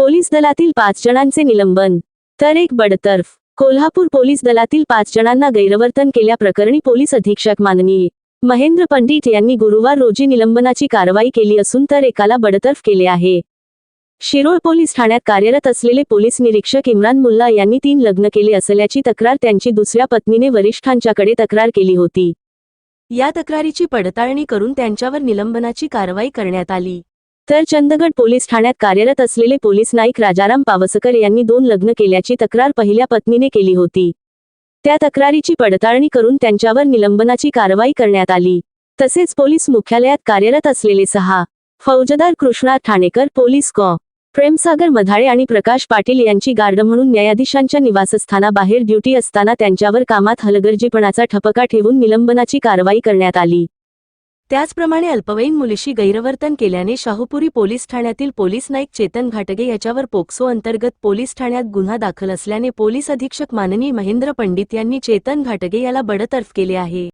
Police दलातील पाच जणांचे निलंबन. तर एक बडतर्फ. कोल्हापूर पोलीस दलातील पाच जणांना गैरवर्तन केल्याप्रकरणी पोलीस अधीक्षक माननीय महेंद्र पंडित यांनी गुरुवार रोजी निलंबनाची कारवाई केली असून तर एकाला बडतर्फ केले आहे. शिरोळ पोलीस ठाण्यात कार्यरत असलेले पोलीस निरीक्षक इम्रान मुल्ला यांनी तीन लग्न केले असल्याची तक्रार त्यांची दुसऱ्या पत्नीने वरिष्ठांच्याकडे तक्रार केली होती. या तक्रारीची पडताळणी करून त्यांच्यावर निलंबनाची कारवाई करण्यात आली. तर चंदगड पोलीस ठाण्यात कार्यरत असलेले पोलीस नाईक राजाराम पावसकर यांनी दोन लग्न केल्याची तक्रार पहिल्या पत्नीने केली होती. त्या तक्रारीची पडताळणी करून त्यांच्यावर निलंबनाची कारवाई करण्यात आली. तसेच पोलीस मुख्यालयात कार्यरत असलेले सहा फौजदार कृष्णा ठाणेकर पोलीस कॉ. प्रेमसागर मधाळे आणि प्रकाश पाटील यांची गार्ड म्हणून न्यायाधीशांच्या निवासस्थानाबाहेर ड्युटी असताना त्यांच्यावर कामात हलगर्जीपणाचा ठपका ठेवून निलंबनाची कारवाई करण्यात आली. त्याचप्रमाणे अल्पवयीन मुलीशी गैरवर्तन केल्याने शाहूपुरी पोलीस ठाण्यातील पोलीस नाईक चेतन घाटगे याच्यावर पोक्सो अंतर्गत पोलीस ठाण्यात गुन्हा दाखल असल्याने पोलीस अधीक्षक माननीय महेंद्र पंडित यांनी चेतन घाटगे याला बडतर्फ केले आहे.